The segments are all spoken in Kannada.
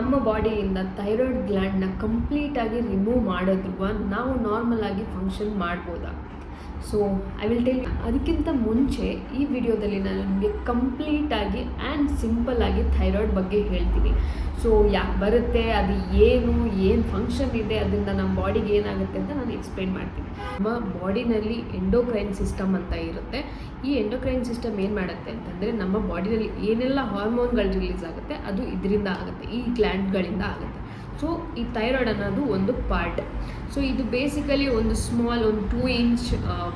ನಮ್ಮ ಬಾಡಿಯಿಂದ ಥೈರಾಯ್ಡ್ ಗ್ಲ್ಯಾಂಡ್ನ ಕಂಪ್ಲೀಟಾಗಿ ರಿಮೂವ್ ಮಾಡಿದ್ರು ನಾವು ನಾರ್ಮಲ್ ಆಗಿ ಫಂಕ್ಷನ್ ಮಾಡ್ಬೋದಾ? ಸೊ ಐ ವಿಲ್ ಟೆಲ್ ಅದಕ್ಕಿಂತ ಮುಂಚೆ ಈ ವಿಡಿಯೋದಲ್ಲಿ ನಾನು ನಿಮಗೆ ಕಂಪ್ಲೀಟಾಗಿ ಆ್ಯಂಡ್ ಸಿಂಪಲ್ಲಾಗಿ ಥೈರಾಯ್ಡ್ ಬಗ್ಗೆ ಹೇಳ್ತೀನಿ. ಸೊ ಯಾಕೆ ಬರುತ್ತೆ, ಅದು ಏನು ಏನು ಫಂಕ್ಷನ್ ಇದೆ ಅದರಿಂದ ನಮ್ಮ ಬಾಡಿಗೆ ಏನಾಗುತ್ತೆ ಅಂತ ನಾನು ಎಕ್ಸ್ಪ್ಲೈನ್ ಮಾಡ್ತೀನಿ. ನಮ್ಮ ಬಾಡಿನಲ್ಲಿ ಎಂಡೋಕ್ರೈನ್ ಸಿಸ್ಟಮ್ ಅಂತ ಇರುತ್ತೆ. ಈ ಎಂಡೋಕ್ರೈನ್ ಸಿಸ್ಟಮ್ ಏನು ಮಾಡುತ್ತೆ ಅಂತಂದರೆ ನಮ್ಮ ಬಾಡಿನಲ್ಲಿ ಏನೆಲ್ಲ ಹಾರ್ಮೋನ್ಗಳು ರಿಲೀಸ್ ಆಗುತ್ತೆ, ಅದು ಇದರಿಂದ ಆಗುತ್ತೆ, ಈ ಗ್ಲ್ಯಾಂಡ್ಗಳಿಂದ ಆಗುತ್ತೆ. ಸೊ ಈ ಥೈರಾಯ್ಡ್ ಅನ್ನೋದು ಒಂದು ಪಾರ್ಟ್ ಸೊ ಇದು ಬೇಸಿಕಲಿ ಒಂದು ಸ್ಮಾಲ್ ಒಂದು ಟೂ ಇಂಚ್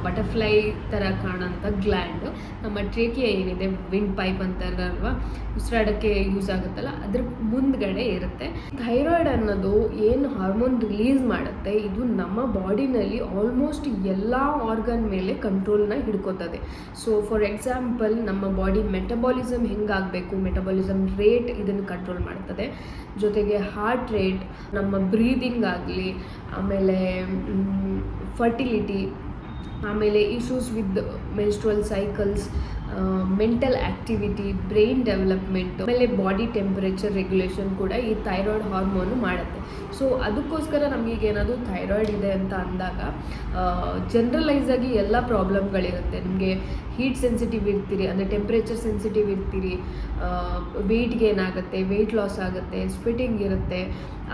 ಬಟರ್ಫ್ಲೈ ಥರ ಕಾಣೋಂಥ ಗ್ಲ್ಯಾಂಡ್ ನಮ್ಮ ಟ್ರೇಕಿಯ ಏನಿದೆ? ವಿಂಡ್ ಪೈಪ್ ಅಂತಾರಲ್ವ ಉಸಿರಾಡೋಕ್ಕೆ ಯೂಸ್ ಆಗುತ್ತಲ್ಲ? ಅದ್ರ ಮುಂದ್ಗಡೆ ಇರುತ್ತೆ. ಥೈರಾಯ್ಡ್ ಅನ್ನೋದು ಏನು ಹಾರ್ಮೋನ್ ರಿಲೀಸ್ ಮಾಡುತ್ತೆ? ಇದು ನಮ್ಮ ಬಾಡಿನಲ್ಲಿ ಆಲ್ಮೋಸ್ಟ್ ಎಲ್ಲ ಆರ್ಗನ್ ಮೇಲೆ ಕಂಟ್ರೋಲ್ನ ಹಿಡ್ಕೋತದೆ. ಸೊ ಫಾರ್ ಎಕ್ಸಾಂಪಲ್ ನಮ್ಮ ಬಾಡಿ ಮೆಟಬಾಲಿಸಮ್ ಹೆಂಗಾಗಬೇಕು? ಮೆಟಬಾಲಿಸಮ್ ರೇಟ್ ಇದನ್ನು ಕಂಟ್ರೋಲ್ ಮಾಡ್ತದೆ. ಜೊತೆಗೆ ಹಾರ್ಟ್ ರೇಟ್ ನಮ್ಮ ಬ್ರೀದಿಂಗ್ ಆಗಲಿ ಆಮೇಲೆ ಫರ್ಟಿಲಿಟಿ ಆಮೇಲೆ issues with menstrual cycles mental activity brain development ಆಮೇಲೆ ಬಾಡಿ ಟೆಂಪರೇಚರ್ ರೆಗ್ಯುಲೇಷನ್ ಕೂಡ ಈ ಥೈರಾಯ್ಡ್ ಹಾರ್ಮೋನು ಮಾಡುತ್ತೆ. ಸೊ ಅದಕ್ಕೋಸ್ಕರ ನಮಗೀಗ ಏನಾದರೂ ಥೈರಾಯ್ಡ್ ಇದೆ ಅಂತ ಅಂದಾಗ ಜನ್ರಲೈಸ್ ಆಗಿ ಎಲ್ಲ ಪ್ರಾಬ್ಲಮ್ಗಳಿರುತ್ತೆ ನಿಮಗೆ ಹೀಟ್ ಸೆನ್ಸಿಟಿವ್ ಇರ್ತೀರಿ, ಅಂದರೆ ಟೆಂಪ್ರೇಚರ್ ಸೆನ್ಸಿಟಿವ್ ಇರ್ತೀರಿ ವೆಯ್ಟ್ ಗೇನ್ ಆಗುತ್ತೆ ವೆಯ್ಟ್ ಲಾಸ್ ಆಗುತ್ತೆ ಸ್ವೆಟಿಂಗ್ ಇರುತ್ತೆ,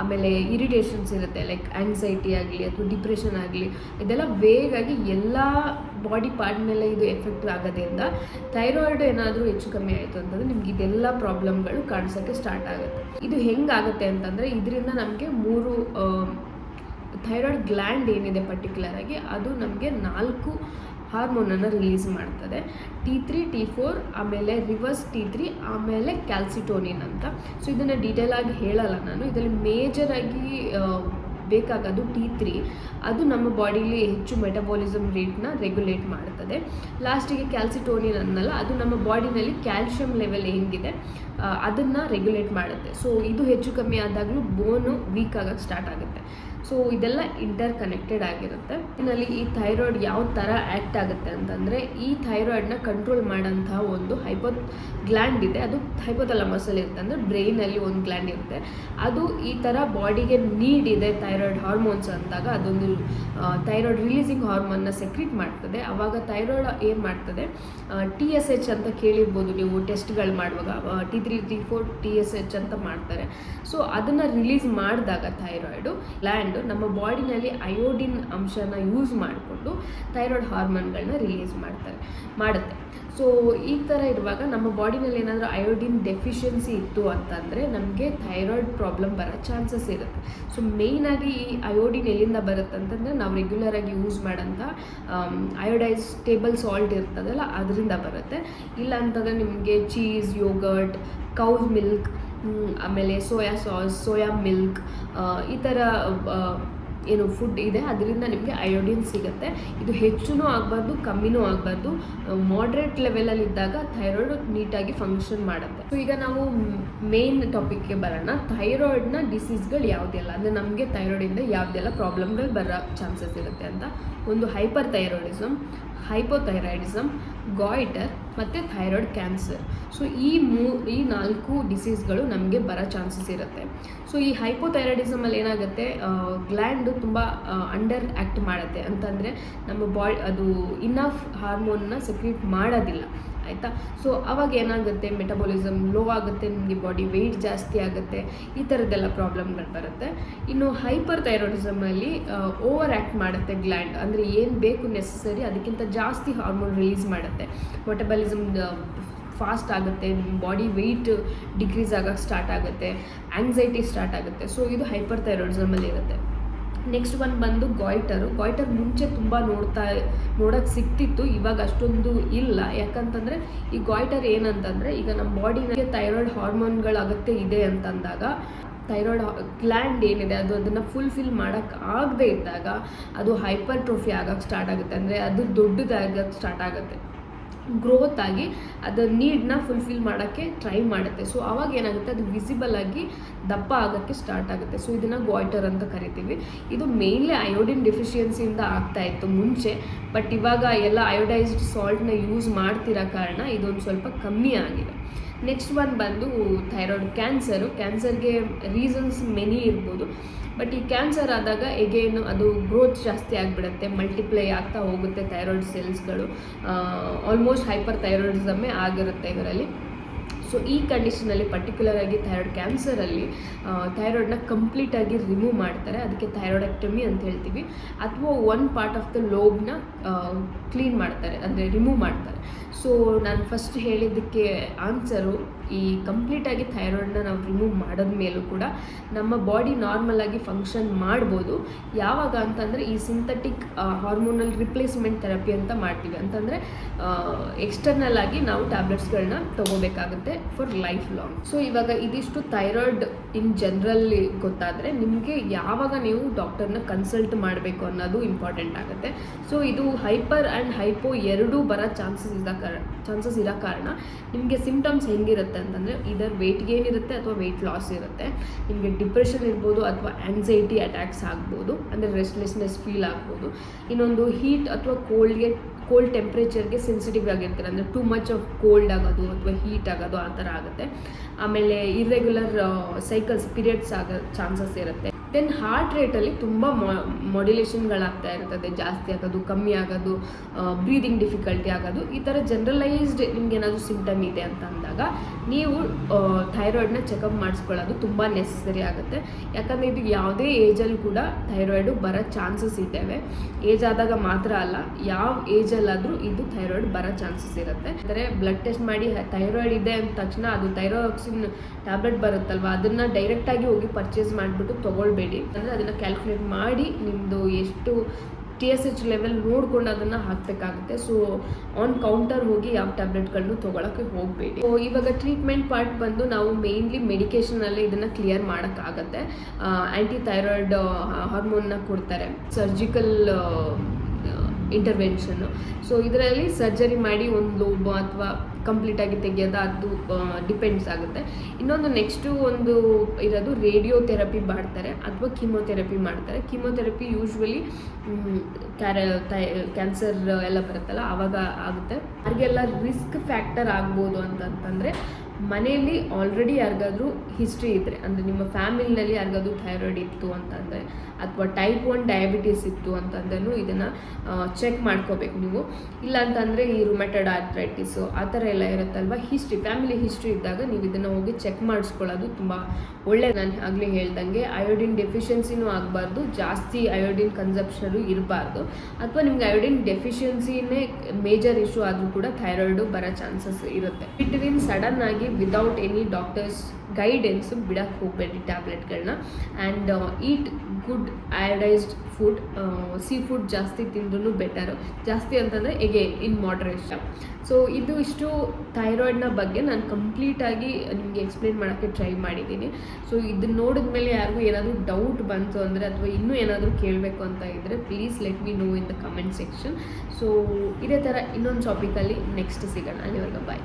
ಆಮೇಲೆ ಇರಿಟೇಷನ್ಸ್ ಇರುತ್ತೆ ಲೈಕ್ ಆ್ಯಂಗ್ಸೈಟಿ ಆಗಲಿ ಅಥವಾ ಡಿಪ್ರೆಷನ್ ಆಗಲಿ, ಇದೆಲ್ಲ ವೇಗಾಗಿ ಎಲ್ಲ ಬಾಡಿ ಪಾರ್ಟ್ ಮೇಲೆ ಇದು ಎಫೆಕ್ಟ್ ಆಗೋದ್ರಿಂದ ಥೈರಾಯ್ಡ್ ಏನಾದರೂ ಹೆಚ್ಚು ಕಮ್ಮಿ ಆಯಿತು ಅಂತಂದರೆ ನಿಮ್ಗೆ ಇದೆಲ್ಲ ಪ್ರಾಬ್ಲಮ್ಗಳು ಕಾಣಿಸೋಕ್ಕೆ ಸ್ಟಾರ್ಟ್ ಆಗುತ್ತೆ. ಇದು ಹೆಂಗಾಗುತ್ತೆ ಅಂತಂದರೆ ಇದರಿಂದ ನಮಗೆ ಮೂರು ಥೈರಾಯ್ಡ್ ಗ್ಲ್ಯಾಂಡ್ ಏನಿದೆ ಪರ್ಟಿಕ್ಯುಲರ್ ಆಗಿ ಅದು ನಮಗೆ ನಾಲ್ಕು ಹಾರ್ಮೋನನ್ನು ರಿಲೀಸ್ ಮಾಡ್ತದೆ. ಟಿ ತ್ರೀ, ಟಿ ಫೋರ್, ಆಮೇಲೆ ರಿವರ್ಸ್ ಟಿ ತ್ರೀ, ಆಮೇಲೆ ಕ್ಯಾಲ್ಸಿಟೋನಿನ್ ಅಂತ. ಸೊ ಇದನ್ನು ಡೀಟೇಲಾಗಿ ಹೇಳಲ್ಲ ನಾನು. ಇದರಲ್ಲಿ ಮೇಜರಾಗಿ ಬೇಕಾಗೋದು ಟಿ ತ್ರೀ ಅದು ನಮ್ಮ ಬಾಡಿಲಿ ಹೆಚ್ಚು ಮೆಟಬಾಲಿಸಮ್ ರೇಟ್ನ ರೆಗ್ಯುಲೇಟ್ ಮಾಡ್ತದೆ. ಲಾಸ್ಟಿಗೆ ಕ್ಯಾಲ್ಸಿಟೋನಿನ್ ಅನ್ನಲ್ಲ, ಅದು ನಮ್ಮ ಬಾಡಿನಲ್ಲಿ ಕ್ಯಾಲ್ಶಿಯಂ ಲೆವೆಲ್ ಹೆಂಗಿದೆ ಅದನ್ನು ರೆಗ್ಯುಲೇಟ್ ಮಾಡುತ್ತೆ. ಸೊ ಇದು ಹೆಚ್ಚು ಕಮ್ಮಿ ಆದಾಗಲೂ ಬೋನು ವೀಕ್ ಆಗೋಕ್ಕೆ ಸ್ಟಾರ್ಟ್ ಆಗುತ್ತೆ. ಸೊ ಇದೆಲ್ಲ ಇಂಟರ್ ಕನೆಕ್ಟೆಡ್ ಆಗಿರುತ್ತೆ. ಇದರಲ್ಲಿ ಈ ಥೈರಾಯ್ಡ್ ಯಾವ ಥರ ಆ್ಯಕ್ಟ್ ಆಗುತ್ತೆ ಅಂತಂದರೆ, ಈ ಥೈರಾಯ್ಡ್ನ ಕಂಟ್ರೋಲ್ ಮಾಡೋಂಥ ಒಂದು ಹೈಪೋ ಗ್ಲ್ಯಾಂಡ್ ಇದೆ. ಅದು ಹೈಪೋಥಲಮಸಲ್ಲಿ ಇರುತ್ತೆ. ಅಂದರೆ ಬ್ರೈನಲ್ಲಿ ಒಂದು ಗ್ಲ್ಯಾಂಡ್ ಇರುತ್ತೆ. ಅದು ಈ ಥರ ಬಾಡಿಗೆ ನೀಡ್ ಇದೆ ಥೈರಾಯ್ಡ್ ಹಾರ್ಮೋನ್ಸ್ ಅಂದಾಗ, ಅದೊಂದು ಥೈರಾಯ್ಡ್ ರಿಲೀಸಿಂಗ್ ಹಾರ್ಮೋನ್ನ ಸೆಕ್ರಿಟ್ ಮಾಡ್ತದೆ. ಆವಾಗ ಥೈರಾಯ್ಡ್ ಏನು ಮಾಡ್ತದೆ? ಟಿ ಎಸ್ ಎಚ್ ಅಂತ ಕೇಳಿರ್ಬೋದು ನೀವು ಟೆಸ್ಟ್ಗಳು ಮಾಡುವಾಗ. T three T four T S H ಅಂತ ಮಾಡ್ತಾರೆ. ಸೊ ಅದನ್ನು ರಿಲೀಸ್ ಮಾಡಿದಾಗ ಥೈರಾಯ್ಡು ಲ್ಯಾಂಡ್ ನಮ್ಮ ಬಾಡಿನಲ್ಲಿ ಅಯೋಡಿನ್ ಅಂಶನ ಯೂಸ್ ಮಾಡಿಕೊಂಡು ಥೈರಾಯ್ಡ್ ಹಾರ್ಮೋನ್ಗಳನ್ನ ರಿಲೀಸ್ ಮಾಡ್ತಾರೆ, ಮಾಡುತ್ತೆ. ಸೊ ಈ ಥರ ಇರುವಾಗ ನಮ್ಮ ಬಾಡಿನಲ್ಲಿ ಏನಾದರೂ ಅಯೋಡಿನ್ ಡೆಫಿಷಿಯನ್ಸಿ ಇತ್ತು ಅಂತಂದರೆ ನಮಗೆ ಥೈರಾಯ್ಡ್ ಪ್ರಾಬ್ಲಮ್ ಬರೋ ಚಾನ್ಸಸ್ ಇರುತ್ತೆ. ಸೊ ಮೇಯ್ನಾಗಿ ಈ ಅಯೋಡಿನ್ ಎಲ್ಲಿಂದ ಬರುತ್ತೆ ಅಂತಂದರೆ ನಾವು ರೆಗ್ಯುಲರಾಗಿ ಯೂಸ್ ಮಾಡೋಂಥ ಅಯೋಡೈಸ್ ಟೇಬಲ್ ಸಾಲ್ಟ್ ಇರ್ತದಲ್ಲ, ಅದರಿಂದ ಬರುತ್ತೆ. ಇಲ್ಲ ಅಂತಂದರೆ ನಿಮಗೆ ಚೀಸ್, ಯೋಗರ್ಟ್ ಕೌಸ್ ಮಿಲ್ಕ್ ಆಮೇಲೆ ಸೋಯಾ ಸಾಸ್, ಸೋಯಾ ಮಿಲ್ಕ್ ಈ ಥರ ಏನು ಫುಡ್ ಇದೆ. ಅದರಿಂದ ನಿಮಗೆ ಅಯೋಡಿನ್ ಸಿಗುತ್ತೆ. ಇದು ಹೆಚ್ಚೂ ಆಗಬಾರ್ದು, ಕಮ್ಮಿನೂ ಆಗಬಾರ್ದು. ಮಾಡ್ರೇಟ್ ಲೆವೆಲಲ್ಲಿ ಇದ್ದಾಗ ಥೈರಾಯ್ಡ್ ನೀಟಾಗಿ ಫಂಕ್ಷನ್ ಮಾಡುತ್ತೆ. ಸೊ ಈಗ ನಾವು ಮೇನ್ ಟಾಪಿಕ್ಗೆ ಬರೋಣ. ಥೈರಾಯ್ಡ್ನ ಡಿಸೀಸ್ಗಳು ಯಾವುದೆಲ್ಲ? ಅಂದರೆ ನಮಗೆ ಥೈರಾಯ್ಡಿಂದ ಯಾವುದೆಲ್ಲ ಪ್ರಾಬ್ಲಮ್ಗಳು ಬರೋ ಚಾನ್ಸಸ್ ಇರುತ್ತೆ ಅಂತ. ಒಂದು ಹೈಪರ್ ಥೈರಾಯ್ಡಿಸಮ್ ಹೈಪೋಥೈರಾಯ್ಡಿಸಮ್ ಗಾಯ್ಟರ್ ಮತ್ತು ಥೈರಾಯ್ಡ್ ಕ್ಯಾನ್ಸರ್ ಸೊ ಈ ಮೂ, ಈ ನಾಲ್ಕು ಡಿಸೀಸ್ಗಳು ನಮಗೆ ಬರೋ ಚಾನ್ಸಸ್ ಇರುತ್ತೆ. ಸೊ ಈ ಹೈಪೋಥೈರಾಯ್ಡಿಸಮಲ್ಲಿ ಏನಾಗುತ್ತೆ ಗ್ಲ್ಯಾಂಡು ತುಂಬ ಅಂಡರ್ ಆ್ಯಕ್ಟ್ ಮಾಡುತ್ತೆ. ಅಂತಂದರೆ, ನಮ್ಮ ಬಾಯ್ ಅದು ಇನಫ್ ಹಾರ್ಮೋನ್ನ ಸೆಕ್ರೀಟ್ ಮಾಡೋದಿಲ್ಲ. ಆಯಿತಾ? ಸೊ ಅವಾಗ ಏನಾಗುತ್ತೆ? ಮೆಟಬಾಲಿಸಮ್ ಲೋ ಆಗುತ್ತೆ, ನಿಮಗೆ ಬಾಡಿ ವೆಯ್ಟ್ ಜಾಸ್ತಿ ಆಗುತ್ತೆ, ಈ ಥರದ್ದೆಲ್ಲ ಪ್ರಾಬ್ಲಮ್ಗಳು ಬರುತ್ತೆ. ಇನ್ನು ಹೈಪರ್ ಥೈರಾಯ್ಡಿಸಮಲ್ಲಿ ಓವರ್ ಆ್ಯಕ್ಟ್ ಮಾಡುತ್ತೆ ಗ್ಲ್ಯಾಂಡ್ ಅಂದರೆ ಏನು ಬೇಕು ನೆಸಸರಿ ಅದಕ್ಕಿಂತ ಜಾಸ್ತಿ ಹಾರ್ಮೋನ್ ರಿಲೀಸ್ ಮಾಡುತ್ತೆ. ಮೆಟಬಾಲಿಸಮ್ ಫಾಸ್ಟ್ ಆಗುತ್ತೆ ನಿಮ್ಮ ಬಾಡಿ ವೆಯ್ಟ್ ಡಿಕ್ರೀಸ್ ಆಗೋಕ್ಕೆ ಸ್ಟಾರ್ಟ್ ಆಗುತ್ತೆ ಆ್ಯಂಗ್ಸೈಟಿ ಸ್ಟಾರ್ಟ್ ಆಗುತ್ತೆ. ಸೊ ಇದು ಹೈಪರ್ ಥೈರಾಯ್ಡಿಸಮಲ್ಲಿ ಇರುತ್ತೆ ನೆಕ್ಸ್ಟ್ ಒನ್ ಬಂದು ಗಾಯ್ಟರು ಗಾಯ್ಟರ್ ಮುಂಚೆ ತುಂಬ ನೋಡ್ತಾ ನೋಡೋಕ್ಕೆ ಸಿಕ್ತಿತ್ತು, ಇವಾಗ ಅಷ್ಟೊಂದು ಇಲ್ಲ. ಯಾಕಂತಂದರೆ, ಈ ಗಾಯ್ಟರ್ ಏನಂತಂದರೆ, ಈಗ ನಮ್ಮ ಬಾಡಿನಲ್ಲಿ ಥೈರಾಯ್ಡ್ ಹಾರ್ಮೋನ್ಗಳ ಅಗತ್ಯ ಇದೆ ಅಂತಂದಾಗ ಥೈರಾಯ್ಡ್ ಗ್ಲ್ಯಾಂಡ್ ಏನಿದೆ, ಅದು ಅದನ್ನು ಫುಲ್ಫಿಲ್ ಮಾಡೋಕ್ಕೆ ಆಗದೆ ಇದ್ದಾಗ, ಅದು ಹೈಪರ್ ಟ್ರೋಫಿ ಆಗೋಕ್ಕೆ ಸ್ಟಾರ್ಟ್ ಆಗುತ್ತೆ. ಅಂದರೆ ಅದು ದೊಡ್ಡದಾಗಕ್ಕೆ ಸ್ಟಾರ್ಟ್ ಆಗುತ್ತೆ. ಗ್ರೋತ್ ಆಗಿ ಅದು ನೀಡನ್ನ ಫುಲ್ಫಿಲ್ ಮಾಡೋಕ್ಕೆ ಟ್ರೈ ಮಾಡುತ್ತೆ. ಸೊ ಅವಾಗ ಏನಾಗುತ್ತೆ? ಅದು ವಿಸಿಬಲ್ ಆಗಿ ದಪ್ಪ ಆಗೋಕ್ಕೆ ಸ್ಟಾರ್ಟ್ ಆಗುತ್ತೆ. ಸೊ ಇದನ್ನು ಗ್ವಾಯ್ಟರ್ ಅಂತ ಕರಿತೀವಿ. ಇದು ಮೇನ್ಲಿ ಅಯೋಡಿನ್ ಡೆಫಿಷಿಯನ್ಸಿಯಿಂದ ಆಗ್ತಾ ಇತ್ತು ಮುಂಚೆ. ಬಟ್ ಇವಾಗ ಎಲ್ಲ ಅಯೋಡೈಸ್ಡ್ ಸಾಲ್ಟ್ನ ಯೂಸ್ ಮಾಡ್ತಿರೋ ಕಾರಣ ಇದೊಂದು ಸ್ವಲ್ಪ ಕಮ್ಮಿ ಆಗಿದೆ. ನೆಕ್ಸ್ಟ್ ಒನ್ ಬಂದು ಥೈರಾಯ್ಡ್ ಕ್ಯಾನ್ಸರು ಕ್ಯಾನ್ಸರ್ಗೆ ರೀಸನ್ಸ್ ಮೆನಿ ಇರ್ಬೋದು. ಬಟ್ ಈ ಕ್ಯಾನ್ಸರ್ ಆದಾಗ ಎಗೇನ್ ಅದು ಗ್ರೋತ್ ಜಾಸ್ತಿ ಆಗಿಬಿಡುತ್ತೆ ಮಲ್ಟಿಪ್ಲೈ ಆಗ್ತಾ ಹೋಗುತ್ತೆ ಥೈರಾಯ್ಡ್ ಸೆಲ್ಸ್ಗಳು ಆಲ್ಮೋಸ್ಟ್ ಹೈಪರ್ ಥೈರಾಯ್ಡಿಸಮ್ಮೇ ಆಗಿರುತ್ತೆ ಇದರಲ್ಲಿ. ಸೊ ಈ ಕಂಡೀಷನಲ್ಲಿ ಪರ್ಟಿಕ್ಯುಲರ್ ಆಗಿ ಥೈರಾಯ್ಡ್ ಕ್ಯಾನ್ಸರಲ್ಲಿ ಥೈರಾಯ್ಡ್ನ ಕಂಪ್ಲೀಟಾಗಿ ರಿಮೂವ್ ಮಾಡ್ತಾರೆ. ಅದಕ್ಕೆ ಥೈರಾಯ್ಡಕ್ಟಮಿ ಅಂತ ಹೇಳ್ತೀವಿ. ಅಥವಾ ಒನ್ ಪಾರ್ಟ್ ಆಫ್ ದ ಲೋಬ್ನ ಕ್ಲೀನ್ ಮಾಡ್ತಾರೆ. ಅಂದರೆ ರಿಮೂವ್ ಮಾಡ್ತಾರೆ. ಸೊ ನಾನು ಫಸ್ಟ್ ಹೇಳಿದ್ದಕ್ಕೆ ಆನ್ಸರು ಈ ಕಂಪ್ಲೀಟಾಗಿ ಥೈರಾಯ್ಡ್ನ ನಾವು ರಿಮೂವ್ ಮಾಡಿದ ಮೇಲೂ ಕೂಡ ನಮ್ಮ ಬಾಡಿ ನಾರ್ಮಲ್ ಆಗಿ ಫಂಕ್ಷನ್ ಮಾಡ್ಬೋದು. ಯಾವಾಗ ಅಂತಂದರೆ ಈ ಸಿಂಥೆಟಿಕ್ ಹಾರ್ಮೋನಲ್ ರಿಪ್ಲೇಸ್ಮೆಂಟ್ ಥೆರಪಿ ಅಂತ ಮಾಡ್ತೀವಿ. ಅಂತಂದರೆ ಎಕ್ಸ್ಟರ್ನಲ್ ಆಗಿ ನಾವು ಟ್ಯಾಬ್ಲೆಟ್ಸ್ಗಳನ್ನ ತೊಗೋಬೇಕಾಗುತ್ತೆ. ಫಾರ್ ಲೈಫ್ ಲಾಂಗ್ ಸೊ ಇವಾಗ ಇದಿಷ್ಟು ಥೈರಾಯ್ಡ್ ಇನ್ ಜನರಲ್ಲಿ ಗೊತ್ತಾದರೆ ನಿಮಗೆ ಯಾವಾಗ ನೀವು ಡಾಕ್ಟರ್ನ ಕನ್ಸಲ್ಟ್ ಮಾಡಬೇಕು ಅನ್ನೋದು ಇಂಪಾರ್ಟೆಂಟ್ ಆಗುತ್ತೆ. ಸೊ ಇದು ಹೈಪರ್ ಆ್ಯಂಡ್ ಹೈಪೋ ಎರಡೂ ಬರೋ ಚಾನ್ಸಸ್ ಇದ್ದ ಕಾರ ಚಾನ್ಸಸ್ ಇರೋ ಕಾರಣ ನಿಮಗೆ ಸಿಂಪ್ಟಮ್ಸ್ ಹೆಂಗಿರುತ್ತೆ ಅಂತಂದರೆ ಇದರ್ ವೆಯ್ಟ್ ಗೇನ್ ಇರುತ್ತೆ ಅಥವಾ ವೆಯ್ಟ್ ಲಾಸ್ ಇರುತ್ತೆ. ನಿಮಗೆ ಡಿಪ್ರೆಷನ್ ಇರ್ಬೋದು ಅಥವಾ ಆ್ಯಂಗ್ಸೈಟಿ ಅಟ್ಯಾಕ್ಸ್ ಆಗ್ಬೋದು, ಅಂದರೆ ರೆಸ್ಟ್ಲೆಸ್ನೆಸ್ ಫೀಲ್ ಆಗ್ಬೋದು. ಇನ್ನೊಂದು ಹೀಟ್ ಅಥವಾ ಕೋಲ್ಡ್ಗೆ ಕೋಲ್ಡ್ ಟೆಂಪ್ರೇಚರ್ಗೆ ಸೆನ್ಸಿಟಿವ್ ಆಗಿರ್ತಾರೆ. ಅಂದರೆ ಟೂ ಮಚ್ ಆಫ್ ಕೋಲ್ಡ್ ಆಗೋದು ಅಥವಾ ಹೀಟ್ ಆಗೋದು ಆ ಥರ ಆಗುತ್ತೆ. ಆಮೇಲೆ ಇರ್ರೆಗ್ಯುಲರ್ ಸೈಕಲ್ಸ್ ಪೀರಿಯಡ್ಸ್ ಆಗೋ ಚಾನ್ಸಸ್ ಇರುತ್ತೆ. ದೆನ್ ಹಾರ್ಟ್ ರೇಟಲ್ಲಿ ತುಂಬ ಮಾಡ್ಯುಲೇಷನ್ಗಳಾಗ್ತಾ ಇರ್ತದೆ. ಜಾಸ್ತಿ ಆಗೋದು, ಕಮ್ಮಿ ಆಗೋದು ಬ್ರೀದಿಂಗ್ ಡಿಫಿಕಲ್ಟಿ ಆಗೋದು. ಈ ಥರ ಜನರಲೈಸ್ಡ್ ನಿಮ್ಗೆ ಏನಾದರೂ ಸಿಂಟಮ್ ಇದೆ ಅಂತ ಅಂದಾಗ ನೀವು ಥೈರಾಯ್ಡ್ನ ಚೆಕಪ್ ಮಾಡಿಸ್ಕೊಳ್ಳೋದು ತುಂಬ ನೆಸಸರಿ ಆಗುತ್ತೆ. ಯಾಕಂದರೆ ಇದು ಯಾವುದೇ ಏಜಲ್ಲಿ ಕೂಡ ಥೈರಾಯ್ಡು ಬರೋ ಚಾನ್ಸಸ್ ಇದ್ದಾವೆ. ಏಜ್ ಆದಾಗ ಮಾತ್ರ ಅಲ್ಲ, ಯಾವ ಏಜಲ್ಲಾದರೂ ಇದು ಥೈರಾಯ್ಡ್ ಬರೋ ಚಾನ್ಸಸ್ ಇರುತ್ತೆ. ಅಂದರೆ ಬ್ಲಡ್ ಟೆಸ್ಟ್ ಮಾಡಿ ಥೈರಾಯ್ಡ್ ಇದೆ ಅಂದ ತಕ್ಷಣ ಅದು ಥೈರಾಕ್ಸಿನ್ ಟ್ಯಾಬ್ಲೆಟ್ ಬರುತ್ತಲ್ವ, ಅದನ್ನು ಡೈರೆಕ್ಟಾಗಿ ಹೋಗಿ ಪರ್ಚೇಸ್ ಮಾಡಿಬಿಟ್ಟು ತೊಗೊಳ್ಬೇಡಿ ಅಂದರೆ ಅದನ್ನು ಕ್ಯಾಲ್ಕುಲೇಟ್ ಮಾಡಿ ನಿಮ್ಮದು ಎಷ್ಟು ಟಿ ಎಸ್ ಎಚ್ ಲೆವೆಲ್ ನೋಡ್ಕೊಂಡು ಅದನ್ನು ಹಾಕಬೇಕಾಗುತ್ತೆ. ಸೊ ಆನ್ ಕೌಂಟರ್ ಹೋಗಿ ಯಾವ ಟ್ಯಾಬ್ಲೆಟ್ಗಳನ್ನು ತೊಗೊಳಕ್ಕೆ ಹೋಗಬೇಡಿ. ಸೊ ಇವಾಗ ಟ್ರೀಟ್ಮೆಂಟ್ ಪಾರ್ಟ್ ಬಂದು ನಾವು ಮೇಯ್ನ್ಲಿ ಮೆಡಿಕೇಷನಲ್ಲಿ ಇದನ್ನು ಕ್ಲಿಯರ್ ಮಾಡೋಕ್ಕಾಗತ್ತೆ. ಆ್ಯಂಟಿ ಥೈರಾಯ್ಡ್ ಹಾರ್ಮೋನ್ನ ಕೊಡ್ತಾರೆ. ಸರ್ಜಿಕಲ್ ಇಂಟರ್ವೆನ್ಷನ್ನು ಸೊ ಇದರಲ್ಲಿ ಸರ್ಜರಿ ಮಾಡಿ ಒಂದು ಲೋಬ ಅಥವಾ ಕಂಪ್ಲೀಟಾಗಿ ತೆಗೆಯೋದು ಅದು ಡಿಪೆಂಡ್ಸ್ ಆಗುತ್ತೆ. ಇನ್ನೊಂದು ನೆಕ್ಸ್ಟು ಒಂದು ಇರೋದು ರೇಡಿಯೋ ಥೆರಪಿ ಮಾಡ್ತಾರೆ ಅಥವಾ ಕೀಮೋಥೆರಪಿ ಮಾಡ್ತಾರೆ. ಕೀಮೋಥೆರಪಿ ಯೂಶ್ವಲಿ ಕ್ಯಾರ ಕ್ಯಾನ್ಸರ್ ಎಲ್ಲ ಬರುತ್ತಲ್ಲ ಆವಾಗ ಆಗುತ್ತೆ. ಅವ್ರಿಗೆಲ್ಲ ರಿಸ್ಕ್ ಫ್ಯಾಕ್ಟರ್ ಆಗ್ಬೋದು ಅಂತಂತಂದರೆ ಮನೆಯಲ್ಲಿ ಆಲ್ರೆಡಿ ಯಾರಿಗಾದ್ರೂ ಹಿಸ್ಟ್ರಿ ಇದ್ದರೆ ಅಂದರೆ ನಿಮ್ಮ ಫ್ಯಾಮಿಲಿನಲ್ಲಿ ಯಾರಿಗಾದ್ರೂ ಥೈರಾಯ್ಡ್ ಇತ್ತು ಅಂತಂದರೆ, ಅಥವಾ ಟೈಪ್ ಒನ್ ಡಯಾಬಿಟೀಸ್ ಇತ್ತು ಅಂತಂದ್ರೂ ಇದನ್ನು ಚೆಕ್ ಮಾಡ್ಕೋಬೇಕು ನೀವು. ಇಲ್ಲ ಅಂತಂದರೆ ಈ ರುಮೆಟೆಡ್ ಆರ್ಥ್ರೈಟಿಸು ಆ ಥರ ಎಲ್ಲ ಇರುತ್ತಲ್ವ? ಹಿಸ್ಟ್ರಿ ಫ್ಯಾಮಿಲಿ ಹಿಸ್ಟ್ರಿ ಇದ್ದಾಗ ನೀವು ಇದನ್ನು ಹೋಗಿ ಚೆಕ್ ಮಾಡಿಸ್ಕೊಳ್ಳೋದು ತುಂಬ ಒಳ್ಳೆ ನಾನು ಆಗಲೇ ಹೇಳ್ದಂಗೆ ಅಯೋಡಿನ್ ಡೆಫಿಷಿಯನ್ಸಿನೂ ಆಗಬಾರ್ದು, ಜಾಸ್ತಿ ಅಯೋಡಿನ್ ಕನ್ಸಪ್ಷನು ಇರಬಾರ್ದು. ಅಥವಾ ನಿಮ್ಗೆ ಅಯೋಡಿನ್ ಡೆಫಿಷಿಯನ್ಸಿನೇ ಮೇಜರ್ ಇಶ್ಯೂ ಆದರೂ ಕೂಡ ಥೈರಾಯ್ಡು ಬರೋ ಚಾನ್ಸಸ್ ಇರುತ್ತೆ. ಬಿಟ್ವೀನ್ ಸಡನ್ ಆಗಿ ವಿದೌಟ್ ಎನಿ ಡಾಕ್ಟರ್ಸ್ ಗೈಡೆನ್ಸ್ ಬಿಡಕ್ಕೆ ಹೋಗಬೇಡಿ ಟ್ಯಾಬ್ಲೆಟ್ಗಳನ್ನ and eat good iodised food seafood ಜಾಸ್ತಿ ತಿಂದ್ರೂ ಬೆಟರು ಜಾಸ್ತಿ ಅಂತಂದರೆ ಎಗೆ ಇನ್ ಮಾಡ್ರೇಷನ್ ಸೊ ಇದು ಇಷ್ಟು ಥೈರಾಯ್ಡ್ನ ಬಗ್ಗೆ ನಾನು ಕಂಪ್ಲೀಟಾಗಿ ನಿಮಗೆ ಎಕ್ಸ್ಪ್ಲೇನ್ ಮಾಡೋಕ್ಕೆ ಟ್ರೈ ಮಾಡಿದ್ದೀನಿ. ಸೊ ಇದನ್ನ ನೋಡಿದ ಮೇಲೆ ಯಾರಿಗೂ ಏನಾದರೂ ಡೌಟ್ ಬಂತು ಅಂದರೆ, ಅಥವಾ ಇನ್ನೂ ಏನಾದರೂ ಕೇಳಬೇಕು ಅಂತ ಇದ್ದರೆ please let me know in the comment section so ಇದೇ ಥರ ಇನ್ನೊಂದು ಟಾಪಿಕಲ್ಲಿ ನೆಕ್ಸ್ಟ್ ಸಿಗೋಣ. ಅಲ್ಲಿವರೆಗೆ ಬಾಯ್